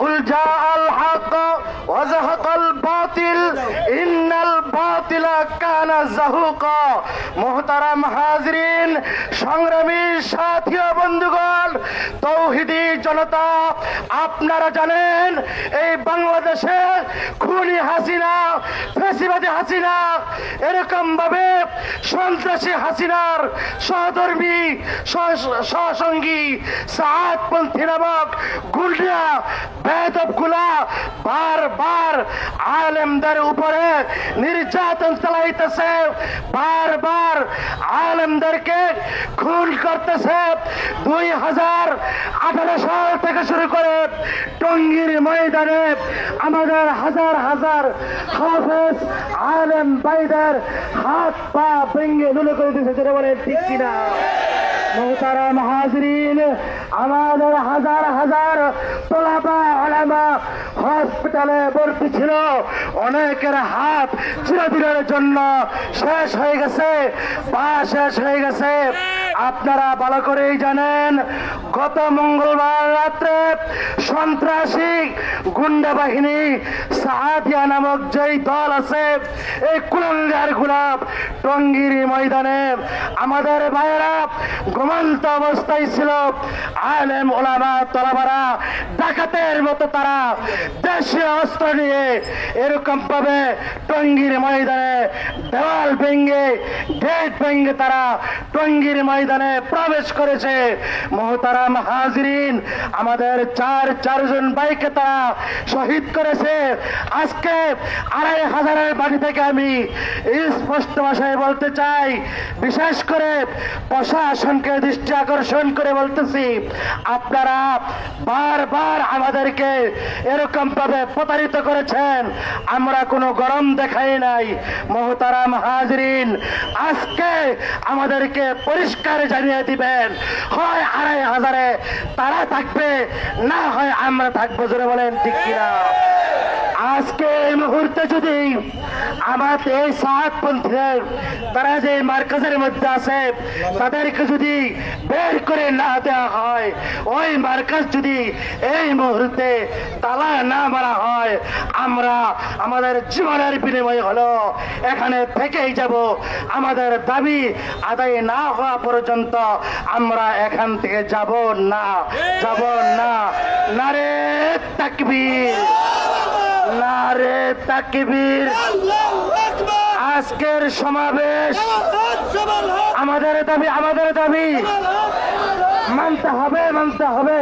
قل جاء الحق وزهق الباطل إن الباطل كان زهوقا মোহতারাম হাজরিন সংগ্রামী সাথী ও বন্ধুগণ তৌহিদি জনতা আপনারা জানেন, এই বাংলাদেশে খুনি হাসিনা, ফেসিবাদী হাসিনা এরকম ভাবে সন্ত্রাসী হাসিনার সহধর্মী, সহ- সহসঙ্গী সাহাদপন্থী নামক গুন্ডা বেদবগুলা বারবার আলেমদের উপরে নির্যাতন চালাইতেছে। বারবার আলেমদেরকে খুন করতেছে দুই হাজার আঠারো সাল থেকে শুরু করে টঙ্গীর ময়দানে আমাদের হাজার হাজার হাফেজ আলেম ভাইদের হাত পা ভেঙে নুলে করে দিয়েছে যেটা বলে ঠিক কিনা? মোহতারাম হাজরিন আমাদের হাজার হাজার তোলাবা আলামা হসপিটালে ভর্তি ছিল। অনেকের হাত চিরদিনের জন্য শেষ হয়ে গেছে, পা শেষ হয়ে গেছে। আপনারা ভালো করেই জানেন, গত মঙ্গলবার রাত্রে সন্ত্রাসী গুন্ডা বাহিনী সাহাদিয়া নামক যেই দল আছে, এই কুলঙ্গার গুলাব টঙ্গির ময়দানে আমাদের ভাইয়েরা ঘুমন্ত অবস্থায় ছিল। আলেম ওলামা, তলাবারা, ডাকাতের মতো তারা দেশীয় অস্ত্র নিয়ে এরকম ভাবে টঙ্গির ময়দানে দেওয়াল ভেঙ্গে গেট ভেঙ্গে তারা টঙ্গির ময়দানে প্রবেশ করেছে। মোহতারাম হাজরিন, আমাদের চার, চারজন বাইকে তারা শহীদ করেছে। আজকে আড়াই হাজারের বাড়ি থেকে আমি স্পষ্ট ভাষায় বলতে চাই, বিশেষ করে প্রশাসনকে দৃষ্টি আকর্ষণ করে বলতেছি, আপনারা বারবার আমাদেরকে এরকম ভাবে প্রতারিত করেছেন, আমরা কোনো গরম দেখাই নাই। মোহতারাম হাজরিন, আজকে আমাদেরকে পরিষ্কার জানিয়ে দিবেন। হয় আড়াই হাজারে তারা থাকবে, না হয় আমরা থাকব, জোরে বলেন, ঠিক কিনা? আজকে এই মুহূর্তে যদি আমাদের এই সাত সাতপন্থীদের তারা যে মার্কাজের মধ্যে আছে, তাদেরকে যদি বের করে না দেওয়া হয়, ওই মার্কাজ যদি এই মুহূর্তে তালা না মারা হয়, আমরা আমাদের জীবনের বিনিময় হলো, এখানে থেকেই যাব। আমাদের দাবি আদায় না হওয়া পর্যন্ত আমরা এখান থেকে যাব না যাব না। নারে তাকবীর। নারে তাকবীর। আজকের সমাবেশ আমাদের দাবি আমাদের দাবি। মানতে হবে মানতে হবে।